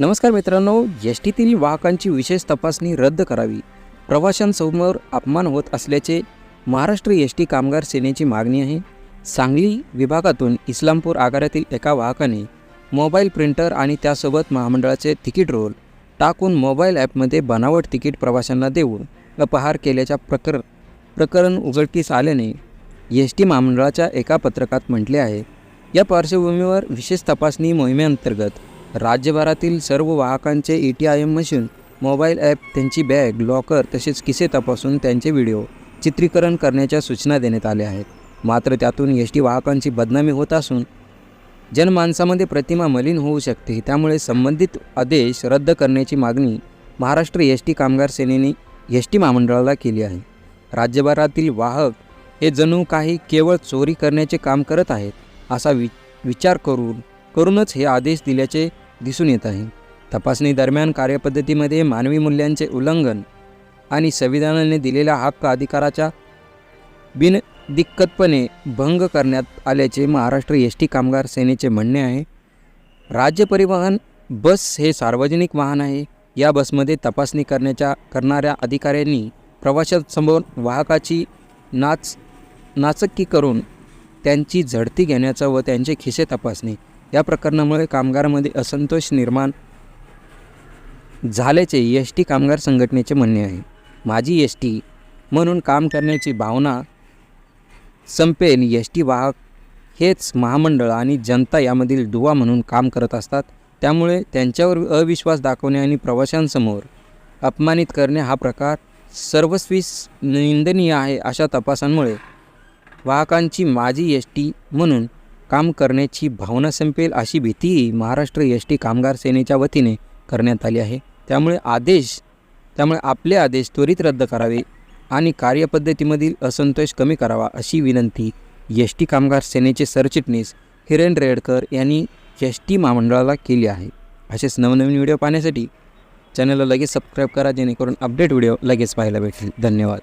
नमस्कार मित्रांनो एस टीतील वाहकांची विशेष तपासणी रद्द करावी. प्रवाशांसमोर अपमान होत असल्याचे महाराष्ट्र एस टी कामगार सेनेची मागणी आहे. सांगली विभागातून इस्लामपूर आगारातील एका वाहकाने मोबाईल प्रिंटर आणि त्यासोबत महामंडळाचे तिकीट रोल टाकून मोबाईल ॲपमध्ये बनावट तिकीट प्रवाशांना देऊन अपहार केल्याच्या प्रकर प्रकरण उघडकीस आल्याने एस टी महामंडळाच्या एका पत्रकात म्हटले आहे. या पार्श्वभूमीवर विशेष तपासणी मोहिमेअंतर्गत राज्यभरातील सर्व वाहकांचे A T I M machine mobile app त्यांची बॅग लॉकर तसेच किसे तपासून त्यांचे व्हिडिओ चित्रीकरण करण्याच्या सूचना देण्यात आल्या आहेत. मात्र त्यातून एस टी वाहकांची बदनामी होत असून जनमानसामध्ये प्रतिमा मलिन होऊ शकते. त्यामुळे संबंधित आदेश रद्द करण्याची मागणी महाराष्ट्र एस टी कामगार सेनेने एस टी महामंडळाला केली आहे. राज्यभरातील वाहक हे जणू काही केवळ चोरी करण्याचे काम करत आहेत असा वि विचार करून करूनच हे आदेश दिल्याचे दिसून येत आहे. तपासणी दरम्यान कार्यपद्धतीमध्ये मानवी मूल्यांचे उल्लंघन आणि संविधानाने दिलेल्या हक्क अधिकाराच्या बिनदिक्कतपणे भंग करण्यात आल्याचे महाराष्ट्र एस टी कामगार सेनेचे म्हणणे आहे. राज्य परिवहन बस हे सार्वजनिक वाहन आहे. या बसमध्ये तपासणी करण्याच्या करणाऱ्या अधिकाऱ्यांनी प्रवाशांसमोर वाहकाची नाच नाचक्की करून त्यांची झडती घेण्याचा व त्यांचे खिसे तपासणे या प्रकरणामुळे कामगारामध्ये असंतोष निर्माण झाल्याचे एस टी कामगार संघटनेचे म्हणणे आहे. माझी एस टी म्हणून काम करण्याची भावना संपेल एस टी वाहक हेच महामंडळ आणि जनता यामधील दुवा म्हणून काम करत असतात. त्यामुळे त्यांच्यावर अविश्वास दाखवणे आणि प्रवाशांसमोर अपमानित करणे हा प्रकार सर्वस्वी निंदनीय आहे अशा तपासांमुळे वाहकांची माझी एस टी म्हणून काम करण्याची भावना संपेल अशी भीतीही महाराष्ट्र एस टी कामगार सेनेच्या वतीने करण्यात आली आहे. त्यामुळे आदेश त्यामुळे आपले आदेश त्वरित रद्द करावे आणि कार्यपद्धतीमधील असंतोष कमी करावा अशी विनंती एस टी कामगार सेनेचे सरचिटणीस हिरेन रेडकर यांनी एस टी महामंडळाला केली आहे. असेच नवनवीन व्हिडिओ पाहण्यासाठी चॅनलला लगेच सबस्क्राईब करा जेणेकरून अपडेट व्हिडिओ लगेच पाहायला भेटेल. धन्यवाद.